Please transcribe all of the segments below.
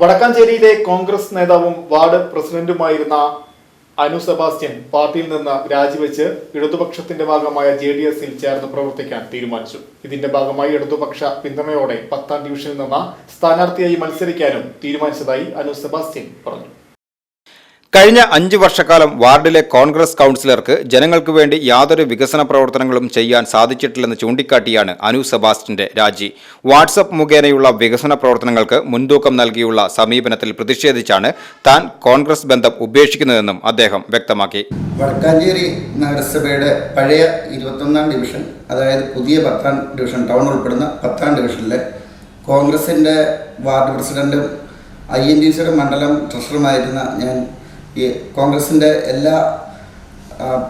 വടക്കാഞ്ചേരിയിലെ കോൺഗ്രസ് നേതാവും ward പ്രസിഡന്റുമായിരുന്ന Anu Sebastian പാർട്ടിയിൽ നിന്ന് രാജിവെച്ച് ഇടതുപക്ഷത്തിന്റെ ഭാഗമായ ജെ ഡി എസിൽ ചേർന്ന് പ്രവർത്തിക്കാൻ തീരുമാനിച്ചു. ഇതിന്റെ ഭാഗമായി ഇടതുപക്ഷ പിന്തുണയോടെ പത്താം ഡിവിഷനിൽ നിന്ന് സ്ഥാനാർത്ഥിയായി മത്സരിക്കാനും തീരുമാനിച്ചതായി അനു സെബാസ്റ്റ്യൻ പറഞ്ഞു. കഴിഞ്ഞ അഞ്ചു വർഷക്കാലം വാർഡിലെ കോൺഗ്രസ് കൗൺസിലർക്ക് ജനങ്ങൾക്ക് വേണ്ടി യാതൊരു വികസന പ്രവർത്തനങ്ങളും ചെയ്യാൻ സാധിച്ചിട്ടില്ലെന്ന് ചൂണ്ടിക്കാട്ടിയാണ് അനു സെബാസ്റ്റിന്റെ രാജി. വാട്സപ്പ് മുഖേനയുള്ള വികസന പ്രവർത്തനങ്ങൾക്ക് മുൻതൂക്കം നൽകിയുള്ള സമീപനത്തിൽ പ്രതിഷേധിച്ചാണ് താൻ കോൺഗ്രസ് ബന്ധം ഉപേക്ഷിക്കുന്നതെന്നും അദ്ദേഹം വ്യക്തമാക്കി. വടക്കാഞ്ചേരി നഗരസഭയുടെ പഴയ ഇരുപത്തൊന്നാം ഡിവിഷൻ അതായത് പുതിയ പത്താം ഡിവിഷൻ ടൗൺ ഉൾപ്പെടുന്ന പത്താം ഡിവിഷനിലെ കോൺഗ്രസിന്റെ വാർഡ് പ്രസിഡന്റും ഐ എൻ ഡി സിയുടെ മണ്ഡലം ട്രഷറുമായിരുന്ന ഞാൻ ഈ കോൺഗ്രസിന്റെ എല്ലാ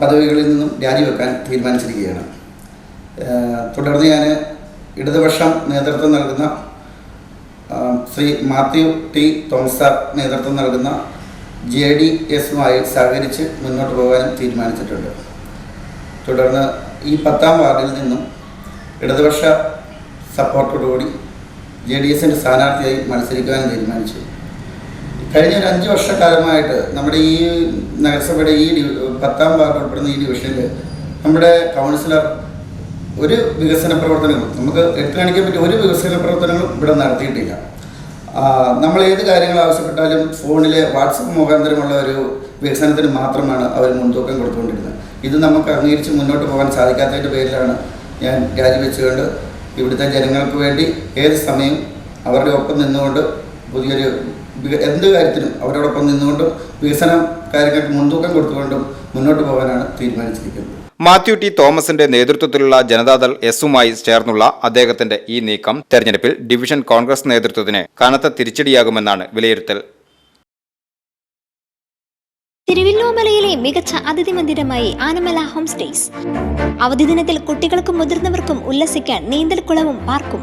പദവികളിൽ നിന്നും രാജിവെക്കാൻ തീരുമാനിച്ചിരിക്കുകയാണ്. തുടർന്ന് ഞാൻ ഇടതുപക്ഷം നേതൃത്വം നൽകുന്ന ശ്രീ മാത്യു ടി തോമസ് സാർ നേതൃത്വം നൽകുന്ന ജെ ഡി എസുമായി സഹകരിച്ച് മുന്നോട്ട് പോകാനും തീരുമാനിച്ചിട്ടുണ്ട്. തുടർന്ന് ഈ പത്താം വാർഡിൽ നിന്നും ഇടതുപക്ഷ സപ്പോർട്ടോടുകൂടി ജെ ഡി എസിന്റെ സ്ഥാനാർത്ഥിയായി മത്സരിക്കാനും തീരുമാനിച്ചു. കഴിഞ്ഞ ഒരു അഞ്ച് വർഷക്കാലമായിട്ട് നമ്മുടെ ഈ നഗരസഭയുടെ ഈ പത്താം വാർഡ് ഉൾപ്പെടുന്ന ഈ ഡിവിഷനിൽ നമ്മുടെ കൗൺസിലർ ഒരു വികസന പ്രവർത്തനങ്ങളും നമുക്ക് എടുത്തു കാണിക്കാൻ പറ്റിയ ഒരു വികസന പ്രവർത്തനങ്ങളും ഇവിടെ നടത്തിയിട്ടില്ല. നമ്മൾ ഏത് കാര്യങ്ങൾ ആവശ്യപ്പെട്ടാലും ഫോണിലെ വാട്സപ്പ് മുഖാന്തരമുള്ള ഒരു വികസനത്തിന് മാത്രമാണ് അവർ മുൻതൂക്കം കൊടുത്തുകൊണ്ടിരുന്നത്. ഇത് നമുക്ക് അംഗീകരിച്ച് മുന്നോട്ട് പോകാൻ സാധിക്കാത്തതിന്റെ പേരിലാണ് ഞാൻ രാജിവെച്ചുകൊണ്ട് ഇവിടുത്തെ ജനങ്ങൾക്ക് വേണ്ടി ഏത് സമയം അവരുടെ ഒപ്പം നിന്നുകൊണ്ട് പുതിയൊരു എന്ത് കാര്യത്തിനും അവരോടൊപ്പം നിന്നുകൊണ്ടും വികസന കാര്യങ്ങൾക്ക് മുൻതൂക്കം കൊടുത്തുകൊണ്ടും മുന്നോട്ട് പോകാനാണ് തീരുമാനിച്ചിരിക്കുന്നത്. മാത്യു ടി തോമസിന്റെ നേതൃത്വത്തിലുള്ള ജനതാദൾ എസുമായി ചേർന്നുള്ള അദ്ദേഹത്തിന്റെ ഈ നീക്കം തെരഞ്ഞെടുപ്പിൽ ഡിവിഷൻ കോൺഗ്രസ് നേതൃത്വത്തിന് കനത്ത തിരിച്ചടിയാകുമെന്നാണ് വിലയിരുത്തൽ. തിരുവല്ലോമലയിലെ മികച്ച അതിഥി മന്ദിരമായി ആനമല ഹോം സ്റ്റേസ്. അവധി ദിനത്തിൽ കുട്ടികൾക്കും മുതിർന്നവർക്കും ഉല്ലസിക്കാൻ നീന്തൽക്കുളവും പാർക്കും.